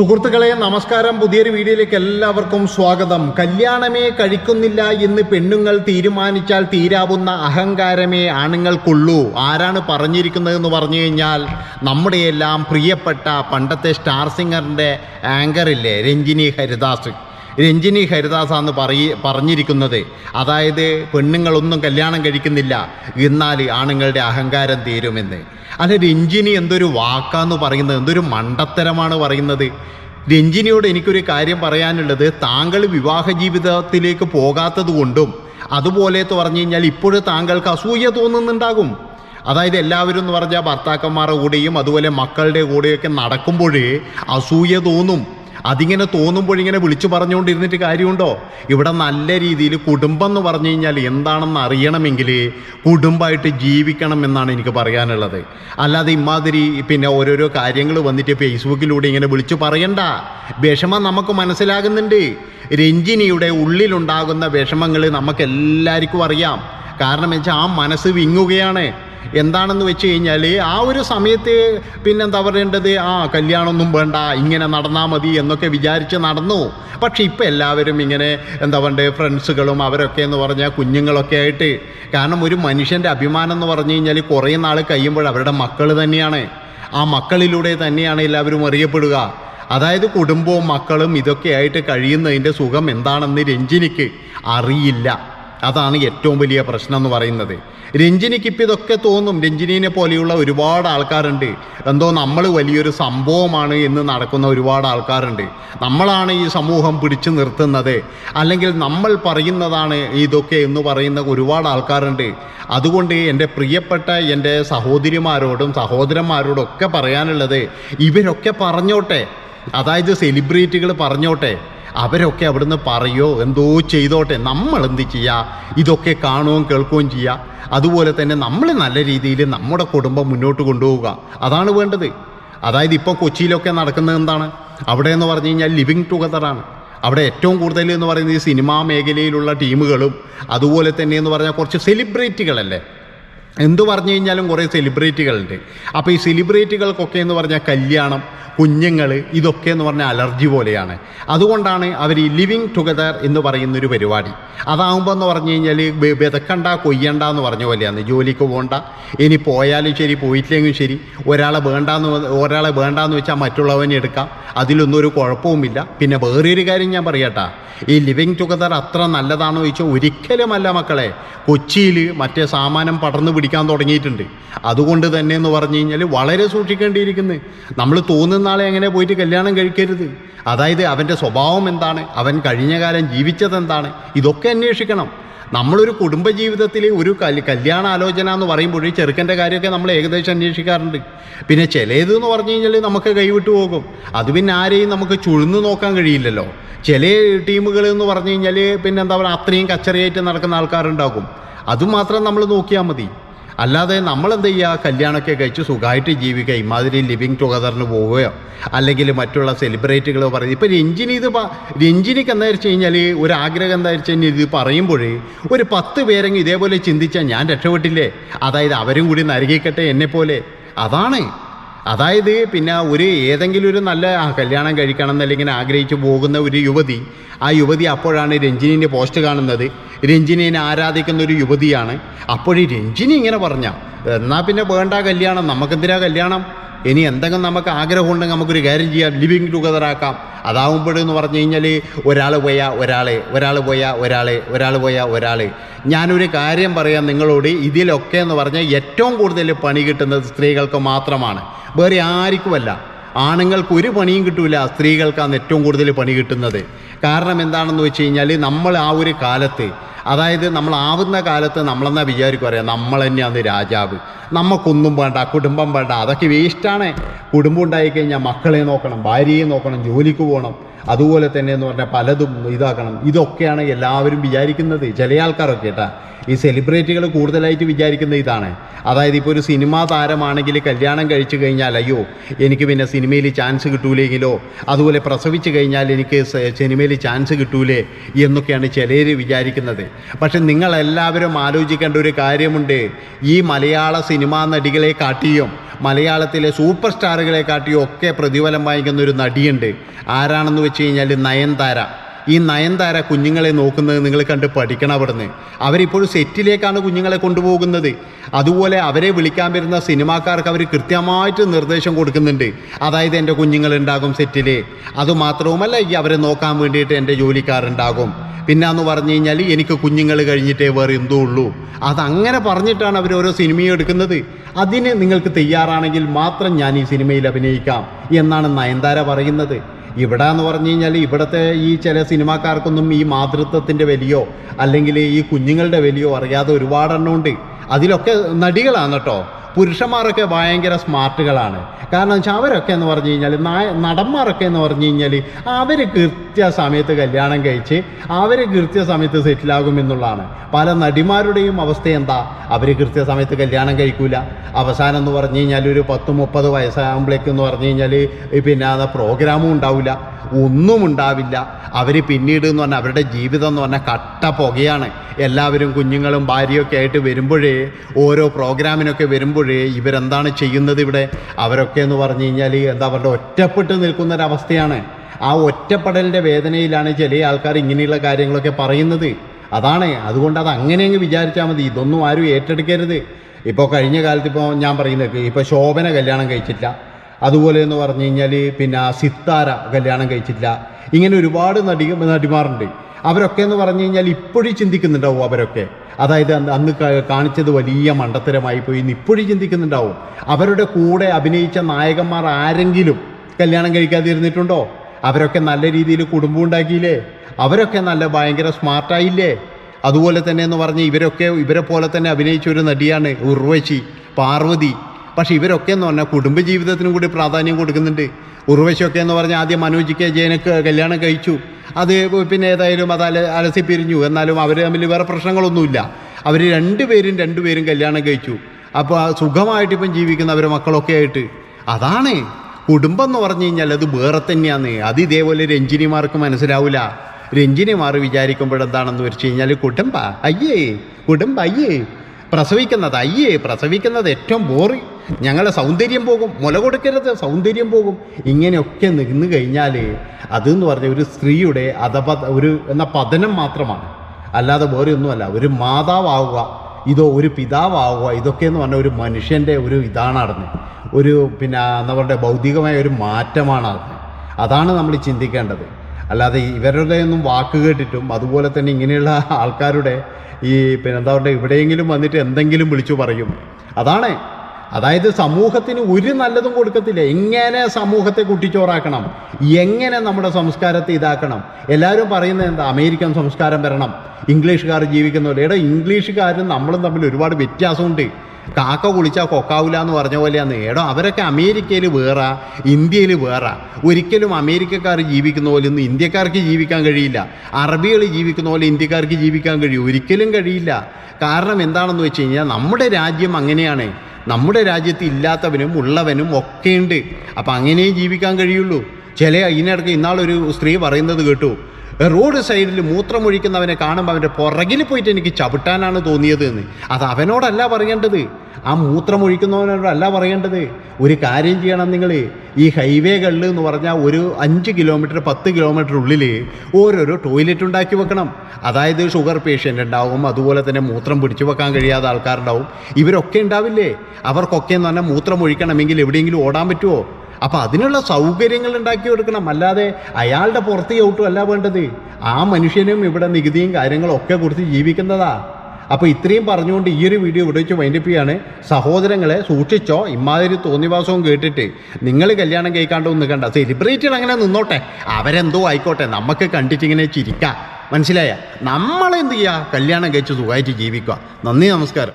സുഹൃത്തുക്കളെ നമസ്കാരം. പുതിയൊരു വീഡിയോയിലേക്ക് എല്ലാവർക്കും സ്വാഗതം. കല്യാണമേ കഴിക്കുന്നില്ല എന്ന് പെണ്ണുങ്ങൾ തീരുമാനിച്ചാൽ തീരാവുന്ന അഹങ്കാരമേ ആണുങ്ങൾക്കുള്ളൂ. ആരാണ് പറഞ്ഞിരിക്കുന്നതെന്ന് പറഞ്ഞു കഴിഞ്ഞാൽ നമ്മുടെയെല്ലാം പ്രിയപ്പെട്ട പണ്ടത്തെ സ്റ്റാർ സിംഗറിന്റെ ആങ്കറില്ലേ രഞ്ജിനി ഹരിദാസ്. രഞ്ജിനി ഹരിദാസ എന്ന് പറയ പറഞ്ഞിരിക്കുന്നത്. അതായത് പെണ്ണുങ്ങളൊന്നും കല്യാണം കഴിക്കുന്നില്ല. എന്നാൽ ആണുങ്ങളുടെ അഹങ്കാരം തീരുമെന്ന്. അല്ല രഞ്ജിനി എന്തൊരു വാക്കാന്ന് പറയുന്നത് എന്തൊരു മണ്ടത്തരമാണ് പറയുന്നത്. രഞ്ജിനിയോട് എനിക്കൊരു കാര്യം പറയാനുള്ളത്. താങ്കൾ വിവാഹ ജീവിതത്തിലേക്ക് പോകാത്തത് കൊണ്ടും അതുപോലെ പറഞ്ഞു കഴിഞ്ഞാൽ ഇപ്പോഴും താങ്കൾക്ക് അസൂയ തോന്നുന്നുണ്ടാകും. അതായത് എല്ലാവരും എന്ന് പറഞ്ഞാൽ ഭർത്താക്കന്മാരുടെ കൂടെയും അതുപോലെ മക്കളുടെ കൂടെയൊക്കെ നടക്കുമ്പോഴേ അസൂയ തോന്നും. അതിങ്ങനെ തോന്നുമ്പോഴിങ്ങനെ വിളിച്ചു പറഞ്ഞുകൊണ്ടിരുന്നിട്ട് കാര്യമുണ്ടോ? ഇവിടെ നല്ല രീതിയിൽ കുടുംബം എന്ന് പറഞ്ഞു കഴിഞ്ഞാൽ എന്താണെന്ന് അറിയണമെങ്കിൽ കുടുംബമായിട്ട് ജീവിക്കണം എന്നാണ് എനിക്ക് പറയാനുള്ളത്. അല്ലാതെ ഇമാതിരി പിന്നെ ഓരോരോ കാര്യങ്ങൾ വന്നിട്ട് ഫേസ്ബുക്കിലൂടെ ഇങ്ങനെ വിളിച്ചു പറയണ്ട. വിഷമം നമുക്ക് മനസ്സിലാകുന്നുണ്ട്. രഞ്ജിനിയുടെ ഉള്ളിലുണ്ടാകുന്ന വിഷമങ്ങൾ നമുക്കെല്ലാവർക്കും അറിയാം. കാരണം വെച്ചാൽ ആ മനസ്സ് വിങ്ങുകയാണ്. എന്താണെന്ന് വെച്ച് കഴിഞ്ഞാൽ ആ ഒരു സമയത്ത് പിന്നെന്താ പറയേണ്ടത്? ആ കല്യാണമൊന്നും വേണ്ട ഇങ്ങനെ നടന്നാൽ മതി എന്നൊക്കെ വിചാരിച്ച് നടന്നു. പക്ഷെ ഇപ്പം എല്ലാവരും ഇങ്ങനെ എന്താ പറയുക ഫ്രണ്ട്സുകളും അവരൊക്കെ എന്ന് പറഞ്ഞാൽ കുഞ്ഞുങ്ങളൊക്കെ ആയിട്ട്. കാരണം ഒരു മനുഷ്യന്റെ അഭിമാനം എന്ന് പറഞ്ഞു കഴിഞ്ഞാൽ കുറേ നാൾ കഴിയുമ്പോൾ അവരുടെ മക്കൾ തന്നെയാണ്. ആ മക്കളിലൂടെ തന്നെയാണ് എല്ലാവരും അറിയപ്പെടുക. അതായത് കുടുംബവും മക്കളും ഇതൊക്കെ ആയിട്ട് കഴിയുന്നതിന്റെ സുഖം എന്താണെന്ന് രഞ്ജിനിക്ക് അറിയില്ല. അതാണ് ഏറ്റവും വലിയ പ്രശ്നം എന്ന് പറയുന്നത്. രഞ്ജിനിക്ക് ഇപ്പം ഇതൊക്കെ തോന്നും. രഞ്ജിനീനെ പോലെയുള്ള ഒരുപാട് ആൾക്കാരുണ്ട്. എന്തോ നമ്മൾ വലിയൊരു സംഭവമാണ് എന്ന് നടക്കുന്ന ഒരുപാട് ആൾക്കാരുണ്ട്. നമ്മളാണ് ഈ സമൂഹം പിടിച്ചു നിർത്തുന്നത്. അല്ലെങ്കിൽ നമ്മൾ പറയുന്നതാണ് ഇതൊക്കെ എന്ന് പറയുന്ന ഒരുപാട് ആൾക്കാരുണ്ട്. അതുകൊണ്ട് എന്റെ പ്രിയപ്പെട്ട എന്റെ സഹോദരിമാരോടും സഹോദരന്മാരോടും ഒക്കെ പറയാനുള്ളത് ഇവരൊക്കെ പറഞ്ഞോട്ടെ. അതായത് സെലിബ്രിറ്റികൾ പറഞ്ഞോട്ടെ. അവരൊക്കെ അവിടുന്ന് പറയോ എന്തോ ചെയ്തോട്ടെ. നമ്മൾ എന്ത് ചെയ്യുക ഇതൊക്കെ കാണുകയും കേൾക്കുകയും ചെയ്യുക അതുപോലെ തന്നെ നമ്മൾ നല്ല രീതിയിൽ നമ്മുടെ കുടുംബം മുന്നോട്ട് കൊണ്ടുപോവുക. അതാണ് വേണ്ടത്. അതായത് ഇപ്പോൾ കൊച്ചിയിലൊക്കെ നടക്കുന്നത് എന്താണ്? അവിടെ എന്ന് പറഞ്ഞു കഴിഞ്ഞാൽ ലിവിങ് ടുഗദറാണ് അവിടെ ഏറ്റവും കൂടുതൽ എന്ന് പറയുന്നത് ഈ സിനിമാ മേഖലയിലുള്ള ടീമുകളും അതുപോലെ തന്നെ എന്ന് പറഞ്ഞാൽ കുറച്ച് സെലിബ്രിറ്റികളല്ലേ എന്തു പറഞ്ഞു കഴിഞ്ഞാലും കുറേ സെലിബ്രിറ്റികളുണ്ട് അപ്പോൾ ഈ സെലിബ്രിറ്റികൾക്കൊക്കെ എന്ന് പറഞ്ഞാൽ കല്യാണം കുഞ്ഞുങ്ങൾ ഇതൊക്കെ എന്ന് പറഞ്ഞാൽ അലർജി പോലെയാണ്. അതുകൊണ്ടാണ് അവർ ഈ ലിവിങ് ടുഗദർ എന്ന് പറയുന്നൊരു പരിപാടി. അതാകുമ്പോൾ എന്ന് പറഞ്ഞു കഴിഞ്ഞാൽ വിതക്കണ്ട കൊയ്യണ്ട എന്ന് പറഞ്ഞ പോലെയാണ്. ജോലിക്ക് പോകണ്ട ഇനി പോയാലും ശരി പോയിട്ടില്ലെങ്കിലും ശരി ഒരാളെ വേണ്ടാന്ന് ഒരാളെ വേണ്ടാന്ന് വെച്ചാൽ മറ്റുള്ളവനെ എടുക്കാം. അതിലൊന്നും ഒരു കുഴപ്പവുമില്ല. പിന്നെ വേറൊരു കാര്യം ഞാൻ പറയട്ടാ. ഈ ലിവിങ് ടുഗദർ അത്ര നല്ലതാണോ ചോദിച്ചാൽ ഒരിക്കലുമല്ല മക്കളെ. കൊച്ചിയിൽ മറ്റേ സാമാനം പടർന്നു പിടിക്കാൻ തുടങ്ങിയിട്ടുണ്ട്. അതുകൊണ്ട് തന്നെ എന്ന് പറഞ്ഞു കഴിഞ്ഞാൽ വളരെ സൂക്ഷിക്കേണ്ടിയിരിക്കുന്നു. നമ്മൾ തോന്നുന്ന ആളെ എങ്ങനെ പോയിട്ട് കല്യാണം കഴിക്കരുത്. അതായത് അവന്റെ സ്വഭാവം എന്താണ്? അവൻ കഴിഞ്ഞ കാലം ജീവിച്ചത് എന്താണ്? ഇതൊക്കെ അന്വേഷിക്കണം. നമ്മളൊരു കുടുംബജീവിതത്തിൽ ഒരു കൽ കല്യാണ ആലോചന എന്ന് പറയുമ്പോൾ ചെറുക്കന്റെ കാര്യമൊക്കെ നമ്മൾ ഏകദേശം അന്വേഷിക്കാറുണ്ട്. പിന്നെ ചിലത് എന്ന് പറഞ്ഞു കഴിഞ്ഞാൽ നമുക്ക് കൈവിട്ടു പോകും. അത് പിന്നെ ആരെയും നമുക്ക് ചുഴുന്ന് നോക്കാൻ കഴിയില്ലല്ലോ. ചില ടീമുകൾ എന്ന് പറഞ്ഞു കഴിഞ്ഞാൽ പിന്നെ എന്താ പറയുക അത്രയും കച്ചറയായിട്ട് നടക്കുന്ന ആൾക്കാരുണ്ടാകും. അതുമാത്രം നമ്മൾ നോക്കിയാൽ മതി. അല്ലാതെ നമ്മൾ എന്ത് ചെയ്യുക കല്യാണമൊക്കെ കഴിച്ച് സുഖമായിട്ട് ജീവിക്കുക. ഇമാതിരി ലിവിങ് ടുഗദറിന് പോവുകയോ അല്ലെങ്കിൽ മറ്റുള്ള സെലിബ്രിറ്റികൾ പറയും ഇപ്പോൾ രഞ്ജിനി ഇത് രഞ്ജിനിക്ക് എന്താ വെച്ച് കഴിഞ്ഞാൽ ഒരു ആഗ്രഹം എന്താ വെച്ച് കഴിഞ്ഞാൽ ഇത് പറയുമ്പോഴേ ഒരു പത്ത് പേരെങ്കിലും ഇതേപോലെ ചിന്തിച്ചാൽ ഞാൻ രക്ഷപ്പെട്ടില്ലേ? അതായത് അവരും കൂടി നരകിക്കട്ടെ എന്നെപ്പോലെ അതാണ്. അതായത് പിന്നെ ഒരു ഏതെങ്കിലും ഒരു നല്ല കല്യാണം കഴിക്കണം എന്നല്ലെങ്കിൽ ആഗ്രഹിച്ചു പോകുന്ന ഒരു യുവതി ആ യുവതി അപ്പോഴാണ് രഞ്ജിനിന്റെ പോസ്റ്റ് കാണുന്നത്. രഞ്ജിനിനെ ആരാധിക്കുന്ന ഒരു യുവതിയാണ്. അപ്പോഴീ രഞ്ജിനി ഇങ്ങനെ പറഞ്ഞ എന്നാൽ പിന്നെ വേണ്ട കല്യാണം നമുക്കെന്തിനാ കല്യാണം? ഇനി എന്തെങ്കിലും നമുക്ക് ആഗ്രഹമുണ്ടെങ്കിൽ നമുക്കൊരു കാര്യം ചെയ്യാം ലിവിങ് ടുഗദർ ആക്കാം. അതാവുമ്പോഴെന്ന് പറഞ്ഞു കഴിഞ്ഞാൽ ഒരാൾ പോയാ ഒരാളെ ഒരാൾ പോയാ ഒരാളെ ഒരാൾ പോയാ ഒരാൾ ഞാനൊരു കാര്യം പറയാം നിങ്ങളോട് ഇതിലൊക്കെ എന്ന് പറഞ്ഞാൽ ഏറ്റവും കൂടുതൽ പണി കിട്ടുന്നത് സ്ത്രീകൾക്ക് മാത്രമാണ്. വേറെ ആർക്കുമല്ല. ആണുങ്ങൾക്ക് ഒരു പണിയും കിട്ടില്ല സ്ത്രീകൾക്കാണ് ഏറ്റവും കൂടുതൽ പണി കിട്ടുന്നത്. കാരണം എന്താണെന്ന് വെച്ച് കഴിഞ്ഞാൽ നമ്മൾ ആ ഒരു കാലത്ത് അതായത് നമ്മൾ ആവുന്ന കാലത്ത് നമ്മളെന്നാ വിചാരിക്കും അറിയാം? നമ്മൾ തന്നെയാണ് രാജാവ്. നമുക്കൊന്നും വേണ്ട കുടുംബം വേണ്ട. അതൊക്കെ വേസ്റ്റാണ് കുടുംബം ഉണ്ടായിക്കഴിഞ്ഞാൽ മക്കളെ നോക്കണം ഭാര്യയെ നോക്കണം ജോലിക്ക് പോകണം. അതുപോലെ തന്നെ എന്ന് പറഞ്ഞാൽ പലതും ഇതാക്കണം. ഇതൊക്കെയാണ് എല്ലാവരും വിചാരിക്കുന്നത്. ചില ആൾക്കാരൊക്കെ കേട്ടാ ഈ സെലിബ്രിറ്റികൾ കൂടുതലായിട്ട് വിചാരിക്കുന്ന ഇതാണ്. അതായത് ഇപ്പോൾ ഒരു സിനിമാ താരമാണെങ്കിൽ കല്യാണം കഴിച്ചു കഴിഞ്ഞാൽ അയ്യോ എനിക്ക് പിന്നെ സിനിമയിൽ ചാൻസ് കിട്ടൂലെങ്കിലോ? അതുപോലെ പ്രസവിച്ചു കഴിഞ്ഞാൽ എനിക്ക് സിനിമയിൽ ചാൻസ് കിട്ടൂലേ? എന്നൊക്കെയാണ് ചിലർ വിചാരിക്കുന്നത്. പക്ഷെ നിങ്ങളെല്ലാവരും ആലോചിക്കേണ്ട ഒരു കാര്യമുണ്ട്. ഈ മലയാള സിനിമാ നടികളെ കാട്ടിയും മലയാളത്തിലെ സൂപ്പർ സ്റ്റാറുകളെ കാട്ടിയും ഒക്കെ പ്രതിഫലം വാങ്ങിക്കുന്ന ഒരു നടിയുണ്ട്. ആരാണെന്ന് വെച്ച് കഴിഞ്ഞാൽ നയൻതാര. ഈ നയൻതാര കുഞ്ഞുങ്ങളെ നോക്കുന്നത് നിങ്ങൾ കണ്ട് പഠിക്കണം അവിടുന്ന്. അവരിപ്പോഴും സെറ്റിലേക്കാണ് കുഞ്ഞുങ്ങളെ കൊണ്ടുപോകുന്നത്. അതുപോലെ അവരെ വിളിക്കാൻ വരുന്ന സിനിമാക്കാർക്ക് അവർ കൃത്യമായിട്ട് നിർദ്ദേശം കൊടുക്കുന്നുണ്ട്. അതായത് എന്റെ കുഞ്ഞുങ്ങളുണ്ടാകും സെറ്റിൽ അതുമാത്രവുമല്ല ഈ അവരെ നോക്കാൻ വേണ്ടിയിട്ട് എന്റെ ജോലിക്കാരുണ്ടാകും പിന്നെ എന്ന് പറഞ്ഞു കഴിഞ്ഞാൽ എനിക്ക് കുഞ്ഞുങ്ങൾ കഴിഞ്ഞിട്ടേ വേറെ എന്തോ ഉള്ളൂ. അതങ്ങനെ പറഞ്ഞിട്ടാണ് അവർ ഓരോ സിനിമയും എടുക്കുന്നത്. അതിന് നിങ്ങൾക്ക് തയ്യാറാണെങ്കിൽ മാത്രം ഞാൻ ഈ സിനിമയിൽ അഭിനയിക്കാം എന്നാണ് നയൻതാര പറയുന്നത്. ഇവിടെ എന്ന് പറഞ്ഞു കഴിഞ്ഞാൽ ഇവിടുത്തെ ഈ ചില സിനിമാക്കാർക്കൊന്നും ഈ മാതൃത്വത്തിന്റെ വലിയോ അല്ലെങ്കിൽ ഈ കുഞ്ഞുങ്ങളുടെ വലിയോ അറിയാതെ ഒരുപാടെണ്ണമുണ്ട് അതിലൊക്കെ നടികളാണ് കേട്ടോ. പുരുഷന്മാരൊക്കെ ഭയങ്കര സ്മാർട്ടുകളാണ്. കാരണം വെച്ചാൽ അവരൊക്കെ എന്ന് പറഞ്ഞു കഴിഞ്ഞാൽ നടന്മാരൊക്കെ എന്ന് പറഞ്ഞു കഴിഞ്ഞാൽ അവർ കൃത്യസമയത്ത് കല്യാണം കഴിച്ച് അവർ കൃത്യസമയത്ത് സെറ്റിലാകും എന്നുള്ളതാണ്. പല നടിമാരുടെയും അവസ്ഥ എന്താ? അവർ കൃത്യസമയത്ത് കല്യാണം കഴിക്കൂല. അവസാനം എന്ന് പറഞ്ഞു കഴിഞ്ഞാൽ ഒരു പത്ത് മുപ്പത് വയസ്സാകുമ്പോഴേക്കെന്ന് പറഞ്ഞു കഴിഞ്ഞാൽ പിന്നെ പ്രോഗ്രാമും ഉണ്ടാവില്ല ഒന്നും ഉണ്ടാവില്ല അവർ പിന്നീട് എന്ന് പറഞ്ഞാൽ അവരുടെ ജീവിതം എന്ന് പറഞ്ഞാൽ കട്ട പുകയാണ്. എല്ലാവരും കുഞ്ഞുങ്ങളും ഭാര്യയൊക്കെ ആയിട്ട് വരുമ്പോഴേ ഓരോ പ്രോഗ്രാമിനൊക്കെ വരുമ്പോഴേ ഇവരെന്താണ് ചെയ്യുന്നത് ഇവിടെ? അവരൊക്കെ എന്ന് പറഞ്ഞു കഴിഞ്ഞാൽ എന്താ അവരുടെ ഒറ്റപ്പെട്ട് നിൽക്കുന്നൊരവസ്ഥയാണ്. ആ ഒറ്റപ്പെടലിന്റെ വേദനയിലാണ് ചില ആൾക്കാർ ഇങ്ങനെയുള്ള കാര്യങ്ങളൊക്കെ പറയുന്നത്. അതാണ്. അതുകൊണ്ട് അത് അങ്ങനെ അങ്ങ് വിചാരിച്ചാൽ മതി. ഇതൊന്നും ആരും ഏറ്റെടുക്കരുത്. ഇപ്പോൾ കഴിഞ്ഞ കാലത്ത് ഇപ്പോൾ ഞാൻ പറയുന്നത് ഇപ്പോൾ ശോഭന കല്യാണം കഴിച്ചിട്ടില്ല. അതുപോലെ എന്ന് പറഞ്ഞു കഴിഞ്ഞാൽ പിന്നെ സിത്താര കല്യാണം കഴിച്ചില്ല ഇങ്ങനെ ഒരുപാട് നടി നടിമാറുണ്ട് അവരൊക്കെ എന്ന് പറഞ്ഞു കഴിഞ്ഞാൽ ഇപ്പോഴും ചിന്തിക്കുന്നുണ്ടാവും അവരൊക്കെ. അതായത് അന്ന് കാണിച്ചത് വലിയ മണ്ടത്തരമായി പോയി ഇന്ന് ഇപ്പോഴും ചിന്തിക്കുന്നുണ്ടാവും. അവരുടെ കൂടെ അഭിനയിച്ച നായകന്മാർ ആരെങ്കിലും കല്യാണം കഴിക്കാതിരുന്നിട്ടുണ്ടോ? അവരൊക്കെ നല്ല രീതിയിൽ കുടുംബം ഉണ്ടാക്കിയില്ലേ? അവരൊക്കെ നല്ല ഭയങ്കര സ്മാർട്ടായില്ലേ? അതുപോലെ തന്നെ എന്ന് പറഞ്ഞ് ഇവരൊക്കെ ഇവരെ പോലെ തന്നെ അഭിനയിച്ച ഒരു നടിയാണ് ഉർവശി പാർവതി. പക്ഷെ ഇവരൊക്കെ എന്ന് പറഞ്ഞാൽ കുടുംബജീവിതത്തിനും കൂടി പ്രാധാന്യം കൊടുക്കുന്നുണ്ട്. ഉറവശമൊക്കെ എന്ന് പറഞ്ഞാൽ ആദ്യം മനോജ് ജയനക്ക് കല്യാണം കഴിച്ചു. അത് പിന്നെ ഏതായാലും അത് അല അലസി പിരിഞ്ഞു. എന്നാലും അവർ തമ്മിൽ വേറെ പ്രശ്നങ്ങളൊന്നുമില്ല. അവർ രണ്ടുപേരും രണ്ടുപേരും കല്യാണം കഴിച്ചു. അപ്പോൾ സുഖമായിട്ട് ഇപ്പം ജീവിക്കുന്ന അവരെ മക്കളൊക്കെ ആയിട്ട്. അതാണ്. കുടുംബം എന്ന് പറഞ്ഞു കഴിഞ്ഞാൽ അത് വേറെ തന്നെയാണ്. അത് ഇതേപോലെ രഞ്ജിനിമാർക്ക് മനസ്സിലാവില്ല രഞ്ജിനിമാർ വിചാരിക്കുമ്പോഴെന്താണെന്ന് വെച്ച് കഴിഞ്ഞാൽ കുടുംബ അയ്യേ കുടുംബ അയ്യേ. പ്രസവിക്കുന്നത് അയ്യേ പ്രസവിക്കുന്നത് ഏറ്റവും ബോറി ഞങ്ങളെ സൗന്ദര്യം പോകും മുല കൊടുക്കരുത് സൗന്ദര്യം പോകും. ഇങ്ങനെയൊക്കെ നിന്ന് കഴിഞ്ഞാൽ അതെന്ന് പറഞ്ഞ ഒരു സ്ത്രീയുടെ അധപ ഒരു എന്ന പതനം മാത്രമാണ്. അല്ലാതെ വേറെ ഒന്നുമല്ല ഒരു മാതാവാവുക ഇതോ ഒരു പിതാവാവുക ഇതൊക്കെ എന്ന് പറഞ്ഞാൽ ഒരു മനുഷ്യന്റെ ഒരു ഇതാണ് നടന്നത് ഒരു പിന്നെ എന്താ പറയുക ഭൗതികമായ ഒരു മാറ്റമാണ് നടന്നത് അതാണ് നമ്മൾ ചിന്തിക്കേണ്ടത്. അല്ലാതെ ഇവരുടെ ഒന്നും വാക്ക് കേട്ടിട്ടും അതുപോലെ തന്നെ ഇങ്ങനെയുള്ള ആൾക്കാരുടെ ഈ പിന്നെ എന്താ പറയുക ഇവിടെയെങ്കിലും വന്നിട്ട് എന്തെങ്കിലും വിളിച്ചു പറയും. അതാണ്. അതായത് സമൂഹത്തിന് ഒരു നല്ലതും കൊടുക്കത്തില്ല. എങ്ങനെ സമൂഹത്തെ കുട്ടിച്ചോറാക്കണം? എങ്ങനെ നമ്മുടെ സംസ്കാരത്തെ ഇതാക്കണം? എല്ലാവരും പറയുന്നത് എന്താ? അമേരിക്കൻ സംസ്കാരം വരണം. ഇംഗ്ലീഷുകാർ ജീവിക്കുന്നവരെ ഇംഗ്ലീഷുകാരും നമ്മളും തമ്മിൽ ഒരുപാട് വ്യത്യാസമുണ്ട്. കാക്ക കുളിച്ചാൽ കൊക്കാവില്ല എന്ന് പറഞ്ഞ പോലെയാണ് ഏടോ അവരൊക്കെ അമേരിക്കയിൽ വേറെ ഇന്ത്യയിൽ വേറെ. ഒരിക്കലും അമേരിക്കക്കാർ ജീവിക്കുന്ന പോലെ ഒന്നും ഇന്ത്യക്കാർക്ക് ജീവിക്കാൻ കഴിയില്ല. അറബികൾ ജീവിക്കുന്ന പോലെ ഇന്ത്യക്കാർക്ക് ജീവിക്കാൻ കഴിയും. ഒരിക്കലും കഴിയില്ല. കാരണം എന്താണെന്ന് വെച്ച് കഴിഞ്ഞാൽ നമ്മുടെ രാജ്യം അങ്ങനെയാണ്. നമ്മുടെ രാജ്യത്ത് ഇല്ലാത്തവനും ഉള്ളവനും ഒക്കെയുണ്ട്. അപ്പം അങ്ങനെയും ജീവിക്കാൻ കഴിയുള്ളൂ. ചില ഇതിനിടയ്ക്ക് ഇന്നാളൊരു സ്ത്രീ പറയുന്നത് കേട്ടു. റോഡ് സൈഡിൽ മൂത്രമൊഴിക്കുന്നവനെ കാണുമ്പോൾ അവന്റെ പുറകിൽ പോയിട്ട് എനിക്ക് ചവിട്ടാനാണ് തോന്നിയത് എന്ന് അത് അവനോടല്ല പറയേണ്ടത്. ആ മൂത്രമൊഴിക്കുന്നവനോടല്ല പറയേണ്ടത്. ഒരു കാര്യം ചെയ്യണം നിങ്ങൾ ഈ ഹൈവേകളിൽ എന്ന് പറഞ്ഞാൽ ഒരു അഞ്ച് കിലോമീറ്റർ പത്ത് കിലോമീറ്റർ ഉള്ളിൽ ഓരോരോ ടോയ്ലറ്റ് ഉണ്ടാക്കി വെക്കണം. അതായത് ഷുഗർ പേഷ്യന്റ് ഉണ്ടാവും അതുപോലെ തന്നെ മൂത്രം പിടിച്ചു വെക്കാൻ കഴിയാത്ത ആൾക്കാരുണ്ടാവും. ഇവരൊക്കെ ഉണ്ടാവില്ലേ? അവർക്കൊക്കെ എന്ന് പറഞ്ഞാൽ മൂത്രം ഒഴിക്കണമെങ്കിൽ എവിടെയെങ്കിലും ഓടാൻ പറ്റുമോ അപ്പം അതിനുള്ള സൗകര്യങ്ങൾ ഉണ്ടാക്കി കൊടുക്കണം അല്ലാതെ അയാളുടെ പുറത്ത് ചവിട്ടും അല്ല വേണ്ടത്. ആ മനുഷ്യനും ഇവിടെ നികുതിയും കാര്യങ്ങളും ഒക്കെ കൊടുത്ത് ജീവിക്കുന്നതാ. അപ്പോൾ ഇത്രയും പറഞ്ഞുകൊണ്ട് ഈ ഒരു വീഡിയോ ഇവിടെ വെച്ച് വൈൻഡപ്പ് സഹോദരങ്ങളെ സൂക്ഷിച്ചോ. ഇമാതിരി തോന്നിവാസവും കേട്ടിട്ട് നിങ്ങൾ കല്യാണം കഴിക്കാണ്ടൊന്നും നിൽക്കണ്ട സെലിബ്രിറ്റികൾ അങ്ങനെ നിന്നോട്ടെ. അവരെന്തോ ആയിക്കോട്ടെ. നമുക്ക് കണ്ടിട്ട് ഇങ്ങനെ ചിരിക്കാം. മനസ്സിലായ? നമ്മളെന്ത് ചെയ്യുക കല്യാണം കഴിച്ച് സുഖമായിട്ട് ജീവിക്കുക. നന്ദി നമസ്കാരം.